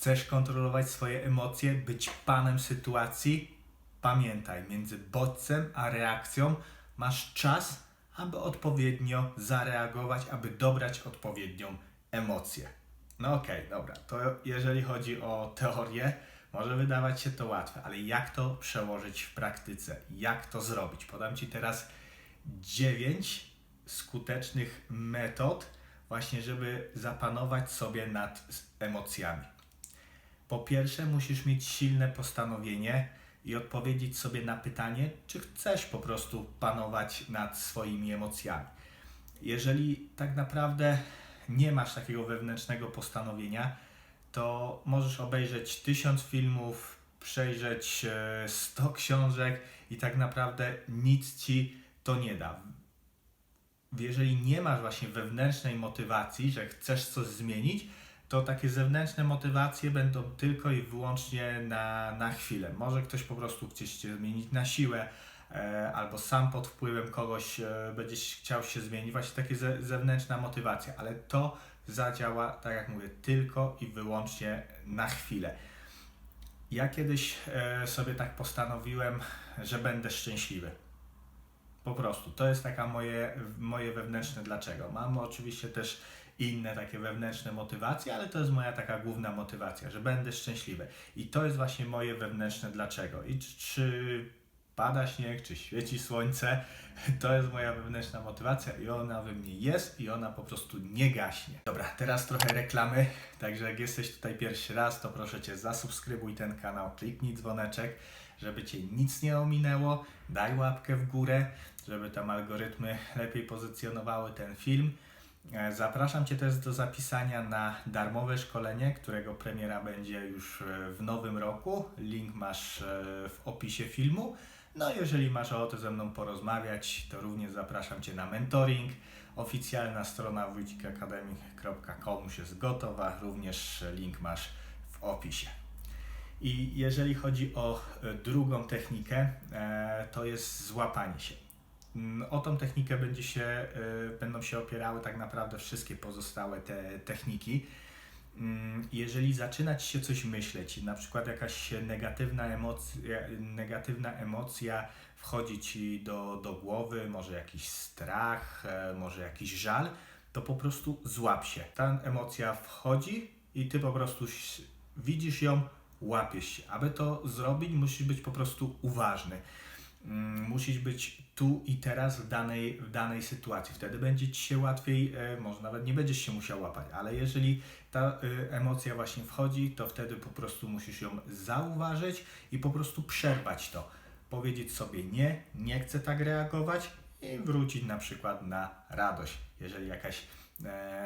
Chcesz kontrolować swoje emocje, być panem sytuacji? Pamiętaj, między bodźcem a reakcją masz czas, aby odpowiednio zareagować, aby dobrać odpowiednią emocję. No okej, dobra, to jeżeli chodzi o teorię, może wydawać się to łatwe, ale jak to przełożyć w praktyce? Jak to zrobić? Podam Ci teraz dziewięć skutecznych metod, właśnie, żeby zapanować sobie nad emocjami. Po pierwsze, musisz mieć silne postanowienie i odpowiedzieć sobie na pytanie, czy chcesz po prostu panować nad swoimi emocjami. Jeżeli tak naprawdę nie masz takiego wewnętrznego postanowienia, to możesz obejrzeć tysiąc filmów, przejrzeć e, 100 książek i tak naprawdę nic ci to nie da. Jeżeli nie masz właśnie wewnętrznej motywacji, że chcesz coś zmienić, to takie zewnętrzne motywacje będą tylko i wyłącznie na, na chwilę. Może ktoś po prostu chcieć cię zmienić na siłę, e, albo sam pod wpływem kogoś e, chciał się zmienić. Właśnie takie ze, zewnętrzna motywacja, ale to zadziała, tak jak mówię, tylko i wyłącznie na chwilę. Ja kiedyś e, sobie tak postanowiłem, że będę szczęśliwy. Po prostu. To jest taka moje, moje wewnętrzne dlaczego. Mam oczywiście też inne takie wewnętrzne motywacje, ale to jest moja taka główna motywacja, że będę szczęśliwy. I to jest właśnie moje wewnętrzne dlaczego. I czy, czy pada śnieg, czy świeci słońce, to jest moja wewnętrzna motywacja i ona we mnie jest i ona po prostu nie gaśnie. Dobra, teraz trochę reklamy, także jak jesteś tutaj pierwszy raz, to proszę Cię zasubskrybuj ten kanał, kliknij dzwoneczek, żeby Cię nic nie ominęło, daj łapkę w górę, żeby tam algorytmy lepiej pozycjonowały ten film. E, Zapraszam Cię też do zapisania na darmowe szkolenie, którego premiera będzie już e, w nowym roku. Link masz e, w opisie filmu. No, jeżeli masz ochotę ze mną porozmawiać, to również zapraszam Cię na mentoring. Oficjalna strona wójcikacademy.com już jest gotowa, również link masz w opisie. I jeżeli chodzi o drugą technikę, to jest złapanie się. Mm, O tą technikę będzie się, e, będą się opierały tak naprawdę wszystkie pozostałe te techniki. Mm, Jeżeli zaczyna Ci się coś myśleć, na przykład jakaś negatywna emocja, negatywna emocja wchodzi Ci do, do głowy, może jakiś strach, e, może jakiś żal, to po prostu złap się. Ta emocja wchodzi i Ty po prostu widzisz ją, łapiesz się. Aby to zrobić, musisz być po prostu uważny. Mm, Musisz być tu i teraz w danej, w danej sytuacji. Wtedy będzie Ci się łatwiej, e, może nawet nie będziesz się musiał łapać, ale jeżeli ta y, emocja właśnie wchodzi, to wtedy po prostu musisz ją zauważyć i po prostu przerwać to. Powiedzieć sobie nie, nie chcę tak reagować i wrócić na przykład na radość, jeżeli jakaś e,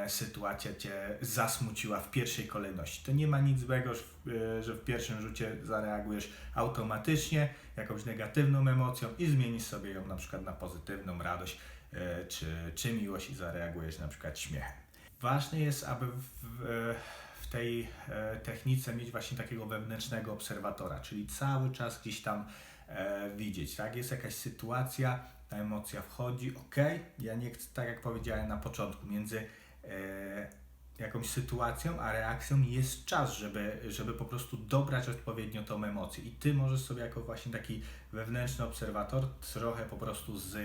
sytuacja Cię zasmuciła w pierwszej kolejności. To nie ma nic złego, że w, e, że w pierwszym rzucie zareagujesz automatycznie jakąś negatywną emocją i zmienisz sobie ją na przykład na pozytywną radość e, czy, czy miłość i zareagujesz na przykład śmiechem. Ważne jest, aby w, w, tej e, technice mieć właśnie takiego wewnętrznego obserwatora, czyli cały czas gdzieś tam e, widzieć, tak? Jest jakaś sytuacja, ta emocja wchodzi, ok, ja nie chcę, tak jak powiedziałem na początku, między e, jakąś sytuacją a reakcją jest czas, żeby, żeby po prostu dobrać odpowiednio tą emocję. I ty możesz sobie jako właśnie taki wewnętrzny obserwator trochę po prostu z,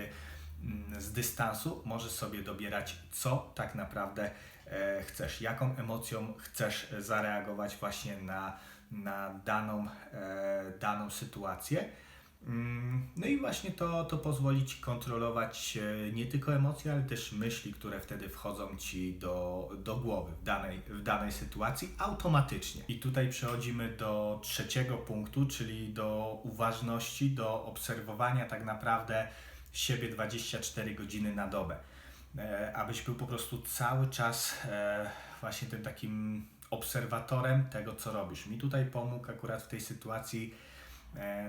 mm, z dystansu możesz sobie dobierać, co tak naprawdę e, chcesz, jaką emocją chcesz zareagować właśnie na, na daną, e, daną sytuację. Mm, No i właśnie to, to pozwoli Ci kontrolować e, nie tylko emocje, ale też myśli, które wtedy wchodzą Ci do, do głowy w danej, w danej sytuacji automatycznie. I tutaj przechodzimy do trzeciego punktu, czyli do uważności, do obserwowania tak naprawdę siebie 24 godziny na dobę. E, Abyś był po prostu cały czas e, właśnie tym takim obserwatorem tego, co robisz. Mi tutaj pomógł akurat w tej sytuacji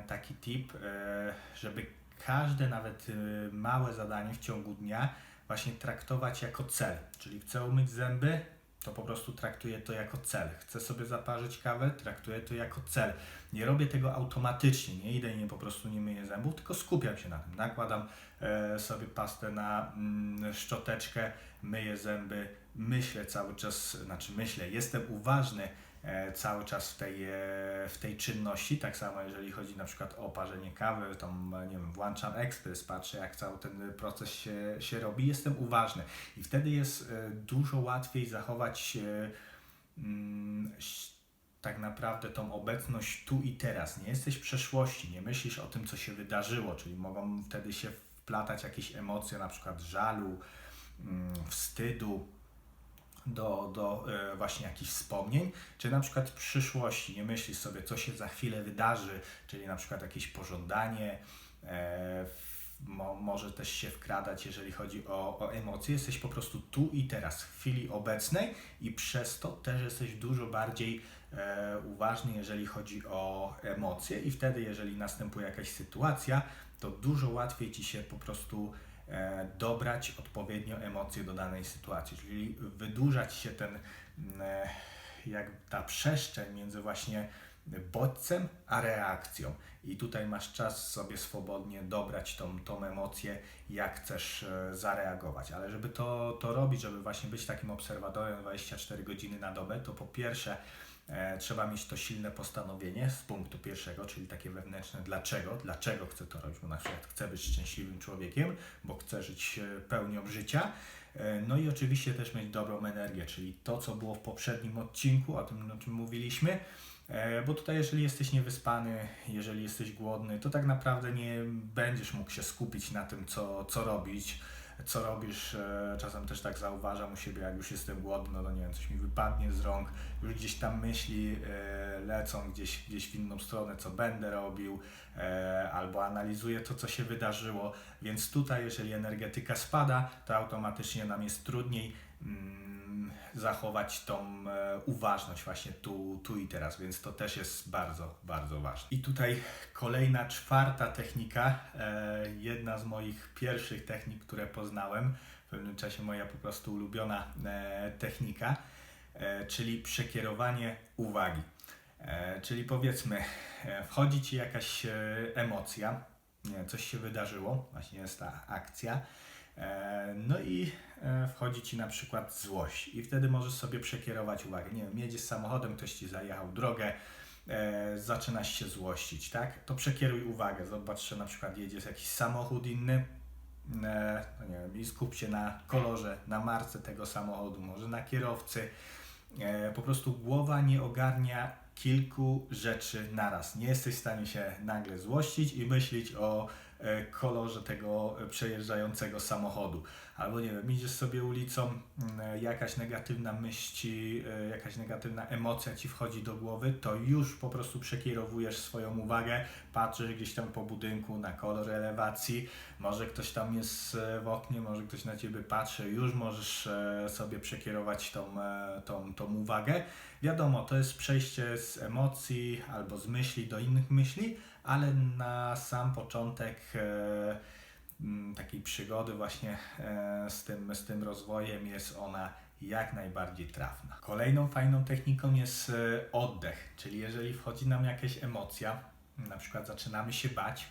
taki tip, e, żeby każde nawet e, małe zadanie w ciągu dnia właśnie traktować jako cel. Czyli chcę umyć zęby, to po prostu traktuję to jako cel. Chcę sobie zaparzyć kawę, traktuję to jako cel. Nie robię tego automatycznie, nie idę i nie po prostu nie myję zębów, tylko skupiam się na tym. Nakładam e, sobie pastę na mm, szczoteczkę, myję zęby, myślę cały czas, znaczy myślę, jestem uważny e, cały czas w tej, e, w tej czynności. Tak samo jeżeli chodzi na przykład o parzenie kawy, to nie wiem, włączam ekspres, patrzę jak cały ten proces się, się robi, jestem uważny i wtedy jest e, dużo łatwiej zachować mm, tak naprawdę tą obecność tu i teraz. Nie jesteś w przeszłości, nie myślisz o tym, co się wydarzyło, czyli mogą wtedy się wplatać jakieś emocje, na przykład żalu, mm, wstydu, do, do e, właśnie jakichś wspomnień, czy na przykład w przyszłości, nie myślisz sobie, co się za chwilę wydarzy, czyli na przykład jakieś pożądanie, e, mo, może też się wkradać, jeżeli chodzi o, o emocje. Jesteś po prostu tu i teraz, w chwili obecnej i przez to też jesteś dużo bardziej e, uważny, jeżeli chodzi o emocje i wtedy, jeżeli następuje jakaś sytuacja, to dużo łatwiej Ci się po prostu dobrać odpowiednio emocje do danej sytuacji, czyli wydłużać się ten, mm, e, jak ta przestrzeń między właśnie bodźcem a reakcją. I tutaj masz czas sobie swobodnie dobrać tą, tą emocję, jak chcesz e, zareagować. Ale żeby to, to robić, żeby właśnie być takim obserwatorem 24 godziny na dobę, to po pierwsze E, trzeba mieć to silne postanowienie z punktu pierwszego, czyli takie wewnętrzne dlaczego, dlaczego chcę to robić, bo na przykład chcę być szczęśliwym człowiekiem, bo chcę żyć e, pełnią życia. E, no i oczywiście też mieć dobrą energię, czyli to, co było w poprzednim odcinku, o tym, o czym mówiliśmy, bo tutaj, jeżeli jesteś niewyspany, jeżeli jesteś głodny, to tak naprawdę nie będziesz mógł się skupić na tym, co, co robić co robisz. E, czasem też tak zauważam u siebie, jak już jestem głodny, no nie wiem, coś mi wypadnie z rąk, już gdzieś tam myśli e, lecą gdzieś, gdzieś w inną stronę, co będę robił, e, albo analizuję to, co się wydarzyło. Więc tutaj, jeżeli energetyka spada, to automatycznie nam jest trudniej mm, zachować tą e, uważność właśnie tu, tu i teraz, więc to też jest bardzo, bardzo ważne. I tutaj kolejna, czwarta technika, e, jedna z moich pierwszych technik, które poznałem, w pewnym czasie moja po prostu ulubiona e, technika, czyli przekierowanie uwagi. Czyli powiedzmy, wchodzi Ci jakaś emocja, nie, coś się wydarzyło, właśnie jest ta akcja, no i E, wchodzi ci na przykład złość i wtedy możesz sobie przekierować uwagę. Nie wiem, jedziesz samochodem, ktoś ci zajechał drogę, e, zaczynasz się złościć, tak? To przekieruj uwagę. Zobacz, że na przykład jedziesz jakiś samochód inny, e, no nie wiem, i skup się na kolorze, na marce tego samochodu, może na kierowcy. E, po prostu głowa nie ogarnia kilku rzeczy naraz. Nie jesteś w stanie się nagle złościć i myśleć o kolorze tego przejeżdżającego samochodu albo nie wiem, idziesz sobie ulicą, mm, jakaś negatywna myśl e, jakaś negatywna emocja ci wchodzi do głowy, to już po prostu przekierowujesz swoją uwagę, patrzysz gdzieś tam po budynku na kolor elewacji, może ktoś tam jest e, w oknie, może ktoś na ciebie patrzy, już możesz e, sobie przekierować tą, tą, tą uwagę. Wiadomo, to jest przejście z emocji albo z myśli do innych myśli, ale na sam początek Mm, takiej przygody właśnie e, z tym, z tym rozwojem jest ona jak najbardziej trafna. Kolejną fajną techniką jest e, oddech, czyli jeżeli wchodzi nam jakaś emocja, na przykład zaczynamy się bać,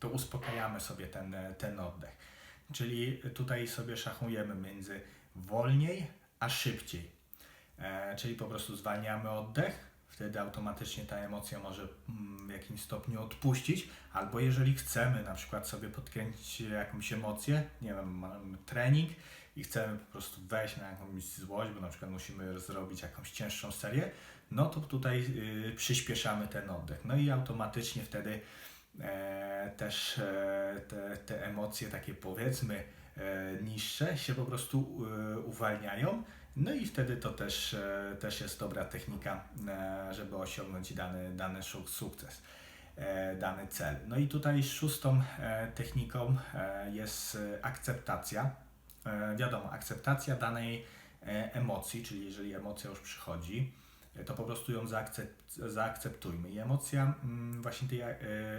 to uspokajamy sobie ten, e, ten oddech. Czyli tutaj sobie szachujemy między wolniej a szybciej. czyli po prostu zwalniamy oddech, wtedy automatycznie ta emocja może mm, w jakimś stopniu odpuścić, albo jeżeli chcemy na przykład sobie podkręcić jakąś emocję, nie wiem, mamy trening i chcemy po prostu wejść na jakąś złość, bo na przykład musimy zrobić jakąś cięższą serię, no to tutaj y, przyspieszamy ten oddech. No i automatycznie wtedy e, też e, te, te emocje takie powiedzmy e, niższe się po prostu y, uwalniają no i wtedy to też, e, też jest dobra technika, e, żeby osiągnąć dany, dany sukces, e, dany cel. No i tutaj szóstą techniką jest akceptacja. Wiadomo, akceptacja danej emocji, czyli jeżeli emocja już przychodzi, to po prostu ją zaakceptujmy. I emocja, mm, właśnie tej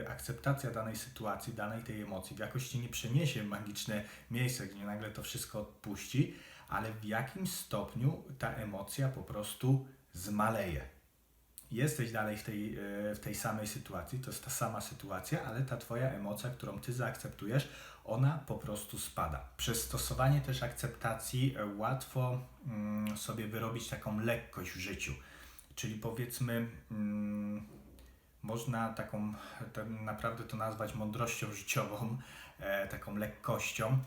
akceptacja danej sytuacji, danej tej emocji w jakości nie przeniesie w magiczne miejsce, gdzie nagle to wszystko odpuści, ale w jakim stopniu ta emocja po prostu zmaleje. Jesteś dalej w tej, e, w tej samej sytuacji, to jest ta sama sytuacja, ale ta Twoja emocja, którą Ty zaakceptujesz, ona po prostu spada. Przez stosowanie też akceptacji e, łatwo mm, sobie wyrobić taką lekkość w życiu. czyli powiedzmy, mm, można taką, tak naprawdę to nazwać mądrością życiową, e, taką lekkością,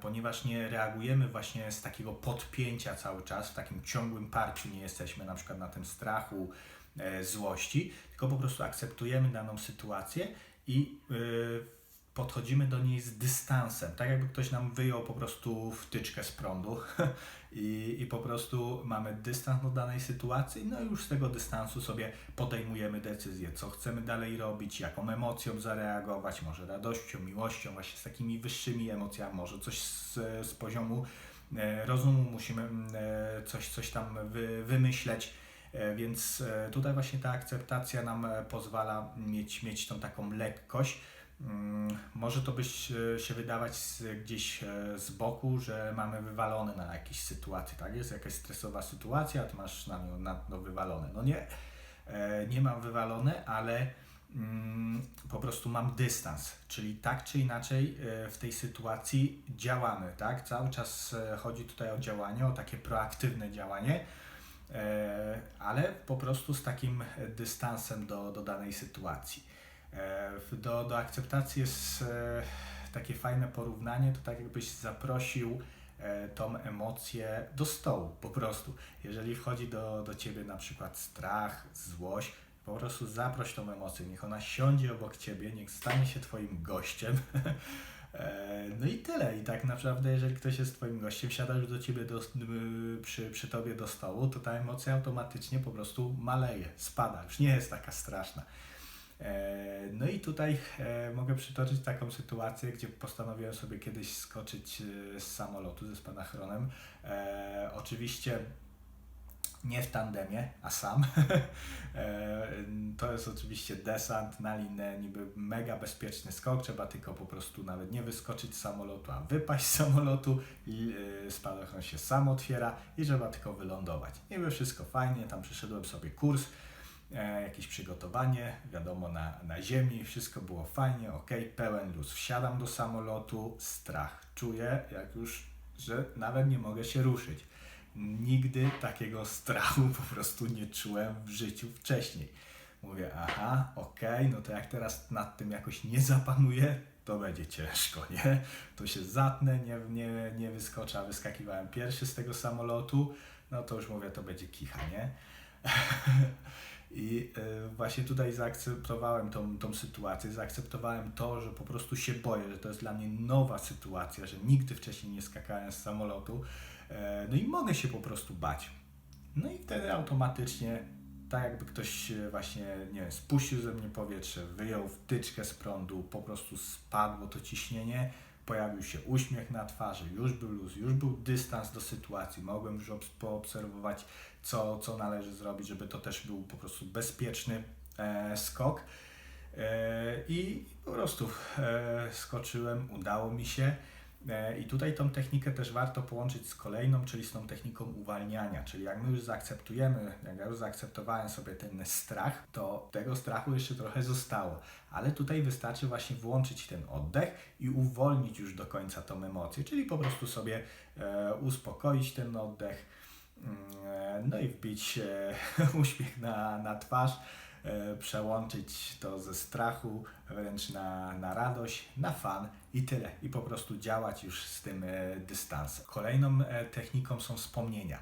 ponieważ nie reagujemy właśnie z takiego podpięcia cały czas, w takim ciągłym parciu nie jesteśmy na przykład na tym strachu, e, złości, tylko po prostu akceptujemy daną sytuację i y, podchodzimy do niej z dystansem, tak jakby ktoś nam wyjął po prostu wtyczkę z prądu i, i po prostu mamy dystans do danej sytuacji, no i już z tego dystansu sobie podejmujemy decyzję, co chcemy dalej robić, jaką emocją zareagować, może radością, miłością, właśnie z takimi wyższymi emocjami, może coś z, z poziomu e, rozumu musimy e, coś, coś tam wy, wymyśleć. E, Więc tutaj właśnie ta akceptacja nam pozwala mieć, mieć tą taką lekkość. Mm, Może to byś e, się wydawać gdzieś e, z boku, że mamy wywalone na jakiejś sytuacji, tak? Jest jakaś stresowa sytuacja, a ty masz na nią na wywalone. No nie, e, nie mam wywalone, ale mm, po prostu mam dystans, czyli tak czy inaczej w tej sytuacji działamy, tak? Cały czas chodzi tutaj o działanie, o takie proaktywne działanie, ale po prostu z takim dystansem do, do danej sytuacji. Do, do akceptacji jest e, takie fajne porównanie, to tak jakbyś zaprosił e, tą emocję do stołu po prostu. Jeżeli wchodzi do, do ciebie na przykład strach, złość, po prostu zaproś tą emocję, niech ona siądzie obok ciebie, niech stanie się twoim gościem. E, No i tyle. I tak naprawdę, jeżeli ktoś jest twoim gościem, siada już do ciebie do, przy, przy tobie do stołu, to ta emocja automatycznie po prostu maleje, spada, już nie jest taka straszna. E, No i tutaj e, mogę przytoczyć taką sytuację, gdzie postanowiłem sobie kiedyś skoczyć e, z samolotu ze spadochronem. Oczywiście nie w tandemie, a sam. To jest oczywiście desant na linę, niby mega bezpieczny skok, trzeba tylko po prostu nawet nie wyskoczyć z samolotu, a wypaść z samolotu i spadochron się sam otwiera i trzeba tylko wylądować. Niby wszystko fajnie, tam przeszedłem sobie kurs, jakieś przygotowanie, wiadomo, na, na ziemi, wszystko było fajnie, ok, pełen luz. Wsiadam do samolotu, strach. Czuję, jak już, że nawet nie mogę się ruszyć. Nigdy takiego strachu po prostu nie czułem w życiu wcześniej. Mówię, aha, okej, no to jak teraz nad tym jakoś nie zapanuję, to będzie ciężko, nie? To się zatnę, nie, nie, nie wyskoczę, a wyskakiwałem pierwszy z tego samolotu, no to już mówię, to będzie kicha, nie? I y, właśnie tutaj zaakceptowałem tą, tą sytuację, zaakceptowałem to, że po prostu się boję, że to jest dla mnie nowa sytuacja, że nigdy wcześniej nie skakałem z samolotu, e, no i mogę się po prostu bać. No i wtedy automatycznie, tak jakby ktoś e, właśnie, nie wiem, spuścił ze mnie powietrze, wyjął wtyczkę z prądu, po prostu spadło to ciśnienie, pojawił się uśmiech na twarzy, już był luz, już był dystans do sytuacji, mogłem już obs- poobserwować, co, co należy zrobić, żeby to też był po prostu bezpieczny e, skok. E, I po prostu e, skoczyłem, udało mi się. E, I tutaj tą technikę też warto połączyć z kolejną, czyli z tą techniką uwalniania. Czyli jak my już zaakceptujemy, jak ja już zaakceptowałem sobie ten strach, to tego strachu jeszcze trochę zostało. Ale tutaj wystarczy właśnie włączyć ten oddech i uwolnić już do końca tą emocję, czyli po prostu sobie e, uspokoić ten oddech, mm, e, no i wbić e, uśmiech na, na twarz przełączyć to ze strachu wręcz na, na radość, na fan i tyle. I po prostu działać już z tym e, dystansem. Kolejną e, techniką są wspomnienia.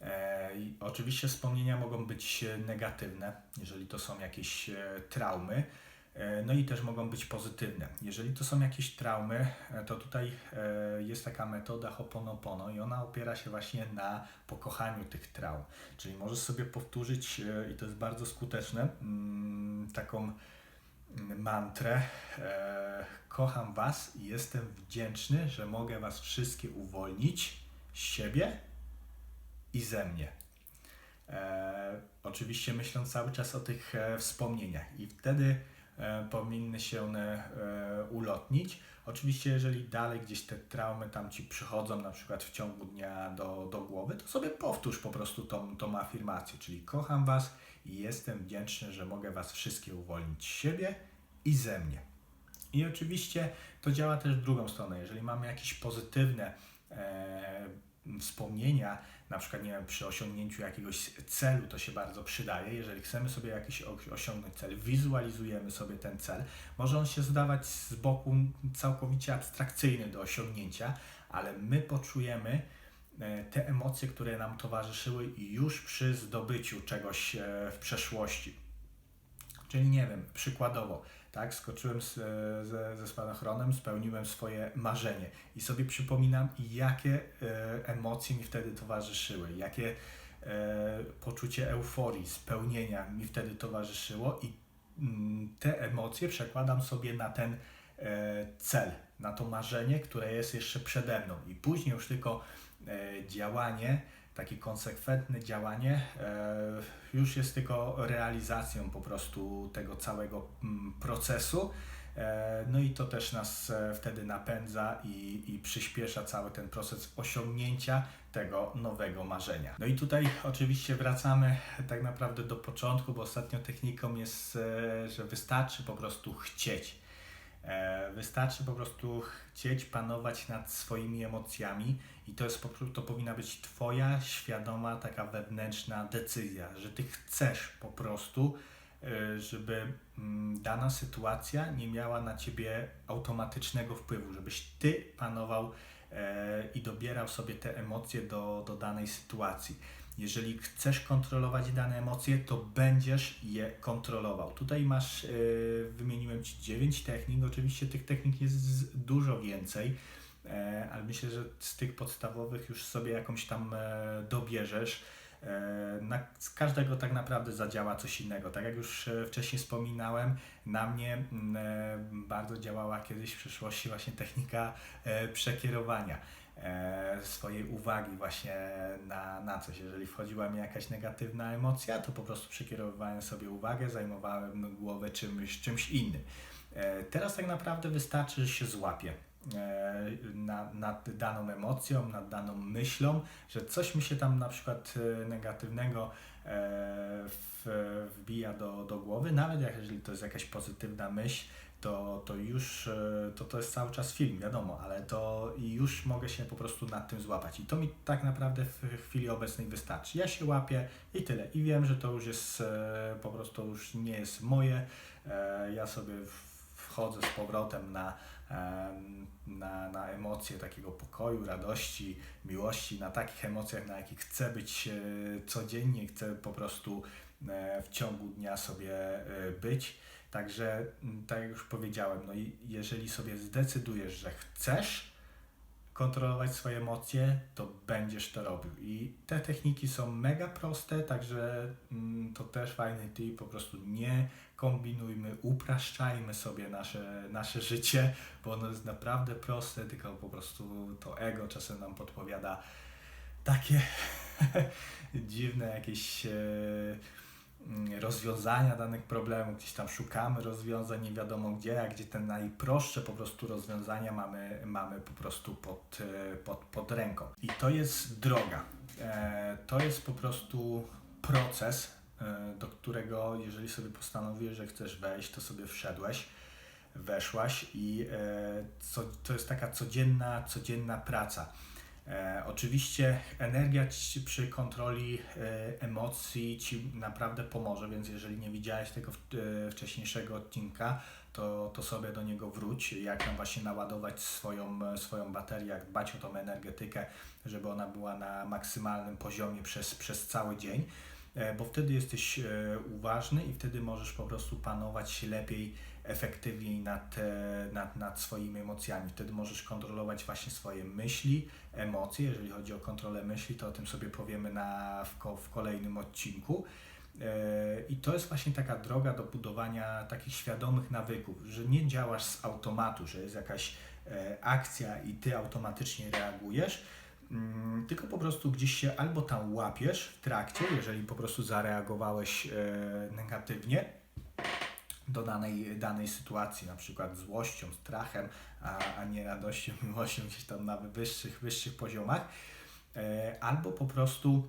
E, oczywiście wspomnienia mogą być e, negatywne, jeżeli to są jakieś e, traumy. E, No i też mogą być pozytywne. Jeżeli to są jakieś traumy, e, to tutaj e, jest taka metoda Hoponopono i ona opiera się właśnie na pokochaniu tych traum. Czyli możesz sobie powtórzyć, i to jest bardzo skuteczne, mm, taką mm, mantrę. Kocham Was i jestem wdzięczny, że mogę Was wszystkie uwolnić z siebie i ze mnie. Oczywiście myśląc cały czas o tych wspomnieniach i wtedy powinny się one e, ulotnić. Oczywiście, jeżeli dalej gdzieś te traumy tam ci przychodzą, na przykład w ciągu dnia do, do głowy, to sobie powtórz po prostu tą, tą afirmację, czyli kocham Was i jestem wdzięczny, że mogę Was wszystkie uwolnić z siebie i ze mnie. I oczywiście to działa też w drugą stronę. Jeżeli mamy jakieś pozytywne e, wspomnienia, na przykład nie wiem, przy osiągnięciu jakiegoś celu to się bardzo przydaje. Jeżeli chcemy sobie jakiś osiągnąć cel, wizualizujemy sobie ten cel, może on się zdawać z boku całkowicie abstrakcyjny do osiągnięcia, ale my poczujemy e, te emocje, które nam towarzyszyły już przy zdobyciu czegoś e, w przeszłości. Czyli nie wiem, przykładowo, tak, skoczyłem z, ze, ze spadochronem, spełniłem swoje marzenie i sobie przypominam, jakie e, emocje mi wtedy towarzyszyły, jakie e, poczucie euforii, spełnienia mi wtedy towarzyszyło i mm, te emocje przekładam sobie na ten e, cel, na to marzenie, które jest jeszcze przede mną. I później już tylko działanie, takie konsekwentne działanie e, już jest tylko realizacją po prostu tego całego mm, procesu. E, no i to też nas e, wtedy napędza i, i przyspiesza cały ten proces osiągnięcia tego nowego marzenia. No i tutaj oczywiście wracamy tak naprawdę do początku, bo ostatnią techniką jest, że wystarczy po prostu chcieć. Wystarczy po prostu chcieć panować nad swoimi emocjami i to, jest, to powinna być Twoja świadoma, taka wewnętrzna decyzja, że Ty chcesz po prostu, e, żeby mm, dana sytuacja nie miała na Ciebie automatycznego wpływu, żebyś Ty panował e, i dobierał sobie te emocje do, do danej sytuacji. Jeżeli chcesz kontrolować dane emocje, to będziesz je kontrolował. Tutaj masz, e, wymieniłem Ci 9 technik, oczywiście tych technik jest dużo więcej ale myślę, że z tych podstawowych już sobie jakąś tam e, dobierzesz. E, na, każdego tak naprawdę zadziała coś innego. Tak jak już wcześniej wspominałem, na mnie bardzo działała kiedyś w przeszłości właśnie technika przekierowania swojej uwagi właśnie na, na coś. Jeżeli wchodziła mi jakaś negatywna emocja, to po prostu przekierowywałem sobie uwagę, zajmowałem głowę czymś, czymś innym. Teraz tak naprawdę wystarczy, że się złapię E, nad, daną emocją, nad daną myślą, że coś mi się tam na przykład e, negatywnego e, wbija do, do głowy, nawet jak, jeżeli to jest jakaś pozytywna myśl, to, to już to, to jest cały czas film, wiadomo, ale to już mogę się po prostu nad tym złapać. I to mi tak naprawdę w chwili obecnej wystarczy. Ja się łapię i tyle. I wiem, że to już jest po prostu już nie jest moje. Ja sobie wchodzę z powrotem na na, na emocje takiego pokoju, radości, miłości, na takich emocjach, na jakich chcę być e, codziennie, chcę po prostu e, w ciągu dnia sobie e, być. Także, tak jak już powiedziałem, no i jeżeli sobie zdecydujesz, że chcesz kontrolować swoje emocje, to będziesz to robił. I te techniki są mega proste, także to też fajny tip, po prostu nie kombinujmy, upraszczajmy sobie nasze, nasze życie, bo ono jest naprawdę proste, tylko po prostu to ego czasem nam podpowiada takie dziwne jakieś e, mm, rozwiązania danych problemów, gdzieś tam szukamy rozwiązań nie wiadomo gdzie, a gdzie te najprostsze po prostu rozwiązania mamy, mamy po prostu pod, e, pod, pod ręką. I to jest droga. E, to jest po prostu proces, do którego, jeżeli sobie postanowiłeś, że chcesz wejść, to sobie wszedłeś, weszłaś i e, co, to jest taka codzienna, codzienna praca. E, oczywiście energia ci przy kontroli e, emocji Ci naprawdę pomoże, więc jeżeli nie widziałeś tego e, wcześniejszego odcinka, to, to sobie do niego wróć, jak tam właśnie naładować swoją, swoją baterię, jak dbać o tą energetykę, żeby ona była na maksymalnym poziomie przez, przez cały dzień. E, bo wtedy jesteś e, uważny i wtedy możesz po prostu panować lepiej, efektywniej nad, e, nad, nad swoimi emocjami. Wtedy możesz kontrolować właśnie swoje myśli, emocje. Jeżeli chodzi o kontrolę myśli, to o tym sobie powiemy na, w, w kolejnym odcinku. I to jest właśnie taka droga do budowania takich świadomych nawyków, że nie działasz z automatu, że jest jakaś akcja i ty automatycznie reagujesz, tylko po prostu gdzieś się albo tam łapiesz w trakcie, jeżeli po prostu zareagowałeś e, negatywnie do danej, danej sytuacji, na przykład złością, strachem, a, a nie radością, miłością gdzieś tam na wyższych, wyższych poziomach, e, albo po prostu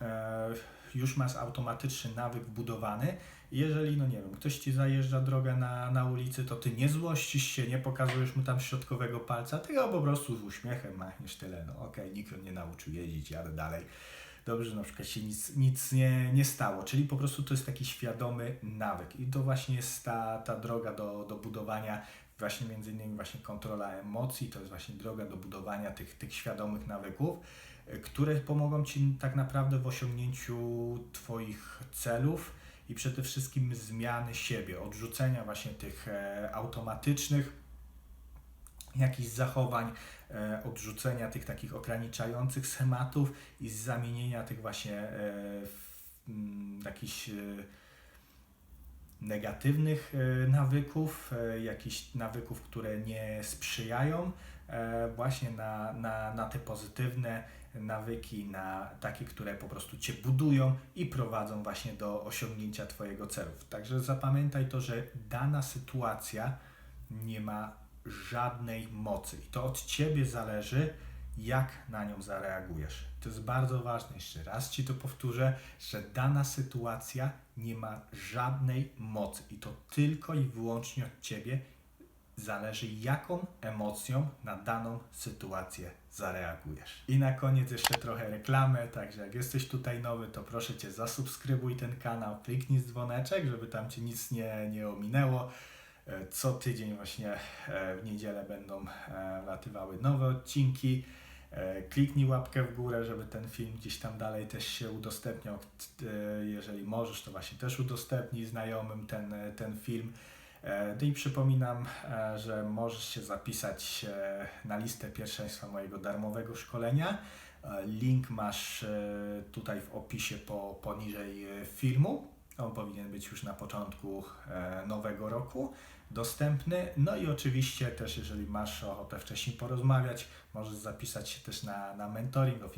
e, już masz automatyczny nawyk wbudowany. Jeżeli, no nie wiem, ktoś ci zajeżdża drogę na, na ulicy, to ty nie złościsz się, nie pokazujesz mu tam środkowego palca, ty go po prostu z uśmiechem machniesz tyle. No okej, nikt mnie nie nauczył jeździć, jadę dalej. Dobrze, że na przykład się nic, nic nie, nie stało, czyli po prostu to jest taki świadomy nawyk i to właśnie jest ta, ta droga do, do budowania właśnie między innymi właśnie kontrola emocji, to jest właśnie droga do budowania tych, tych świadomych nawyków, które pomogą Ci tak naprawdę w osiągnięciu Twoich celów i przede wszystkim zmiany siebie, odrzucenia właśnie tych e, automatycznych jakichś zachowań, e, odrzucenia tych takich ograniczających schematów i zamienienia tych właśnie e, mm, jakichś negatywnych nawyków, jakichś nawyków, które nie sprzyjają, właśnie na, na, na te pozytywne nawyki, na takie, które po prostu Cię budują i prowadzą właśnie do osiągnięcia Twojego celów. Także zapamiętaj to, że dana sytuacja nie ma żadnej mocy i to od Ciebie zależy, jak na nią zareagujesz. To jest bardzo ważne, jeszcze raz Ci to powtórzę, że dana sytuacja nie ma żadnej mocy i to tylko i wyłącznie od Ciebie zależy, jaką emocją na daną sytuację zareagujesz. I na koniec jeszcze trochę reklamy, także jak jesteś tutaj nowy, to proszę Cię zasubskrybuj ten kanał, kliknij dzwoneczek, żeby tam Cię nic nie, nie ominęło. E, Co tydzień właśnie e, w niedzielę będą e, latywały nowe odcinki. Kliknij łapkę w górę, żeby ten film gdzieś tam dalej też się udostępniał. Jeżeli możesz, to właśnie też udostępnij znajomym ten, ten film. No i przypominam, e, że możesz się zapisać e, na listę pierwszeństwa mojego darmowego szkolenia. Link masz tutaj w opisie po, poniżej filmu. On powinien być już na początku nowego roku dostępny. No i oczywiście też, jeżeli masz ochotę wcześniej porozmawiać, możesz zapisać się też na, na mentoring oficjalny